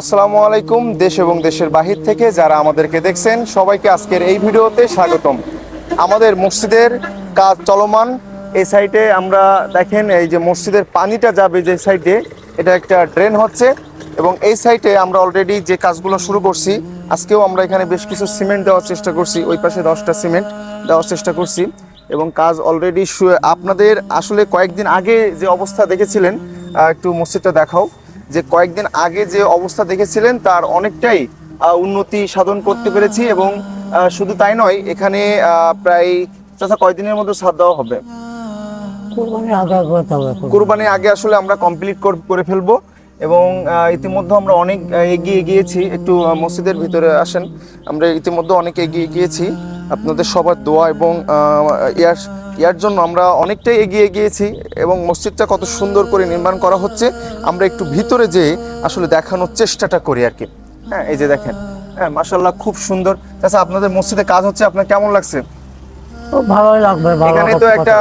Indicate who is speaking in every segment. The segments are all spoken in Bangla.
Speaker 1: আসসালামু আলাইকুম, দেশ এবং দেশের বাহির থেকে যারা আমাদেরকে দেখছেন, সবাইকে আজকের এই ভিডিওতে স্বাগতম। আমাদের মসজিদের কাজ চলমান। এই সাইডে আমরা দেখেন, এই যে মসজিদের পানিটা যাবে যে সাইডে, এটা একটা ড্রেন হচ্ছে এবং এই সাইটে আমরা অলরেডি যে কাজগুলো শুরু করছি, আজকেও আমরা এখানে বেশ কিছু সিমেন্ট দেওয়ার চেষ্টা করছি, ওই পাশে দশটা সিমেন্ট দেওয়ার চেষ্টা করছি এবং কাজ অলরেডি আপনাদের আসলে কয়েকদিন আগে যে অবস্থা দেখেছিলেন একটু মসজিদটা দেখাও। যে কয়েকদিন আগে যে অবস্থা দেখেছিলেন তার অনেকটাই উন্নতি সাধন করতে পেরেছি এবং শুধু তাই নয় এখানে প্রায় চাচা কয়দিনের মধ্যে সাদ দেওয়া হবে?
Speaker 2: কোরবানির আগে কোরবানি।
Speaker 1: আগে আসলে আমরা কমপ্লিট করে ফেলব এবং ইতিমধ্যে আমরা অনেক এগিয়ে গিয়েছি। একটু মসজিদের ভিতরে আসেন। আমরা ইতিমধ্যে অনেক এগিয়ে গিয়েছি। আপনাদের সবার দোয়া এবং ইয়ার ইয়ার জন্য আমরা অনেকটাই এগিয়ে গিয়েছি এবং মসজিদটা কত সুন্দর করে নির্মাণ করা হচ্ছে। আমরা একটু ভিতরে যেয়ে আসলে দেখানোর চেষ্টাটা করি আর কি। হ্যাঁ এই যে দেখেন। হ্যাঁ মাসাল্লাহ খুব সুন্দর। আচ্ছা আপনাদের মসজিদে কাজ হচ্ছে, আপনার কেমন লাগছে?
Speaker 2: ভালোই লাগবে
Speaker 1: এখানে তো একটা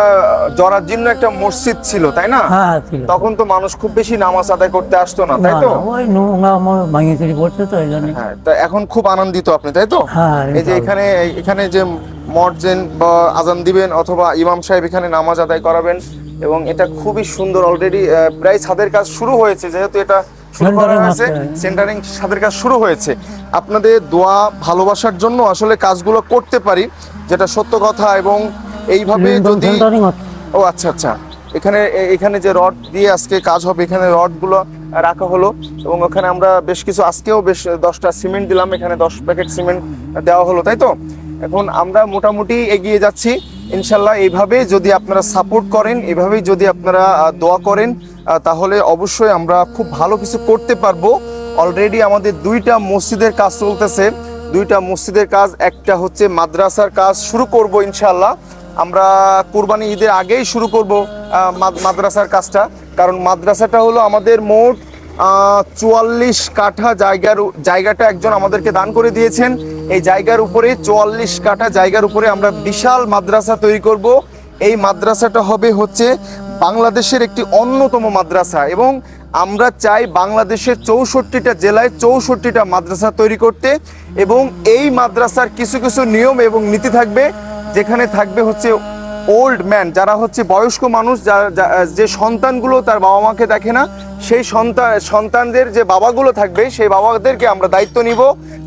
Speaker 1: জরাজীর্ণ একটা মসজিদ ছিল তাই না?
Speaker 2: হ্যাঁ ছিল।
Speaker 1: তখন তো মানুষ খুব বেশি নামাজ আদায় করতে আসতো না তাই তো?
Speaker 2: ওই নোংরা আমার ভাঙিয়ে চুরি পড়ছে তো এই জন্য।
Speaker 1: হ্যাঁ তা এখন খুব আনন্দিত আপনি তাই তো?
Speaker 2: হ্যাঁ
Speaker 1: এই যে এখানে এখানে যে মর্জেন বা আজান দিবেন অথবা ইমাম সাহেব এখানে নামাজ আদায় করাবেন এবং এটা খুবই সুন্দর অলরেডি প্রায় ছাদের কাজ শুরু হয়েছে। যেহেতু এটা শুরু করা হয়েছে সেন্টারিং ছাদের কাজ শুরু হয়েছে। আপনাদের দোয়া ভালোবাসার জন্য আসলে কাজগুলো করতে পারি যেটা সত্য কথা এবং এইভাবে যদি ও আচ্ছা আচ্ছা। এখানে এখানে যে রড দিয়ে আজকে কাজ হবে এখানে রডগুলো রাখা হলো এবং ওখানে আমরা বেশ কিছু আজকেও বেশ দশটা সিমেন্ট দিলাম এখানে দশ প্যাকেট সিমেন্ট দেওয়া হলো তাই তো? এখন আমরা মোটামুটি এগিয়ে যাচ্ছি। ইনশাল্লাহ এইভাবে যদি আপনারা সাপোর্ট করেন এভাবেই যদি আপনারা দোয়া করেন তাহলে অবশ্যই আমরা খুব ভালো কিছু করতে পারব। অলরেডি আমাদের দুইটা মসজিদের কাজ চলতেছে। দুইটা মসজিদের কাজ, একটা হচ্ছে মাদ্রাসার কাজ শুরু করব ইনশাল্লাহ আমরা কুরবানি ঈদের আগেই শুরু করব মাদ্রাসার কাজটা। কারণ মাদ্রাসাটা হলো আমাদের মোট চুয়াল্লিশ কাঠা জায়গার জায়গাটা একজন আমাদেরকে দান করে দিয়েছেন। এই জায়গার উপরে, চুয়াল্লিশ কাঠা জায়গার উপরে আমরা বিশাল মাদ্রাসা তৈরি করব। এই মাদ্রাসাটা হবে হচ্ছে বাংলাদেশের একটি অন্যতম মাদ্রাসা এবং আমরা চাই বাংলাদেশের চৌষট্টিটা জেলায় চৌষট্টিটা মাদ্রাসা তৈরি করতে এবং এই মাদ্রাসার কিছু কিছু নিয়ম এবং নীতি থাকবে, যেখানে থাকবে হচ্ছে ওল্ড ম্যান যারা হচ্ছে বয়স্ক মানুষ, যা- সন্তানগুলো তার বাবা মাকে দেখে না সেই সন্তান সন্তানদের যে বাবাগুলো থাকবে, সেই বাবাদেরকে আমরা দায়িত্ব নিব।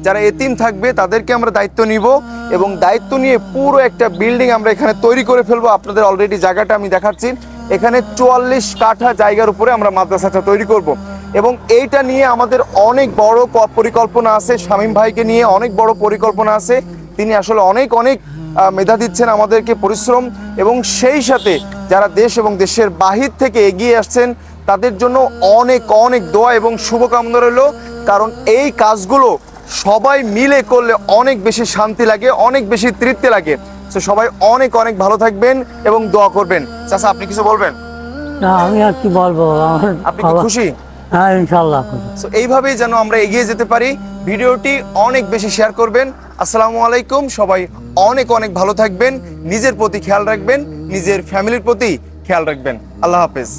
Speaker 1: যারা এতিম থাকবে, তাদেরকে আমরা দায়িত্ব নিব এবং দায়িত্ব নিয়ে পুরো একটা বিল্ডিং আমরা এখানে তৈরি করে ফেলব। আপনাদের অলরেডি জায়গাটা আমি দেখাচ্ছি। এখানে চুয়াল্লিশ কাঠা জায়গার উপরে আমরা মাদ্রাসাটা তৈরি করব। এবং এইটা নিয়ে আমাদের অনেক বড় পরিকল্পনা আছে। শামীম ভাইকে নিয়ে অনেক বড় পরিকল্পনা আছে। তিনি আসলে অনেক অনেক মেধা দিচ্ছেন আমাদেরকে পরিশ্রম। এবং সেই সাথে যারা দেশ এবং দেশের বাহির থেকে এগিয়ে আসছেন তাদের জন্য অনেক অনেক দোয়া এবং শুভকামনা রইল। কারণ এই কাজগুলো সবাই মিলে করলে অনেক বেশি শান্তি লাগে অনেক বেশি তৃপ্তি লাগে। তো সবাই অনেক অনেক ভালো থাকবেন এবং দোয়া করবেন। চাচা আপনি কিছু বলবেন?
Speaker 2: না আমি আর কি বলব?
Speaker 1: আপনি কি খুশি?
Speaker 2: হ্যাঁ ইনশাল্লাহ খুশি।
Speaker 1: সো এইভাবেই যেন আমরা এগিয়ে যেতে পারি। ভিডিওটি অনেক বেশি শেয়ার করবেন। আসসালামু আলাইকুম। সবাই অনেক অনেক ভালো থাকবেন। নিজের প্রতি খেয়াল রাখবেন। নিজের ফ্যামিলির প্রতি খেয়াল রাখবেন। আল্লাহ হাফেজ।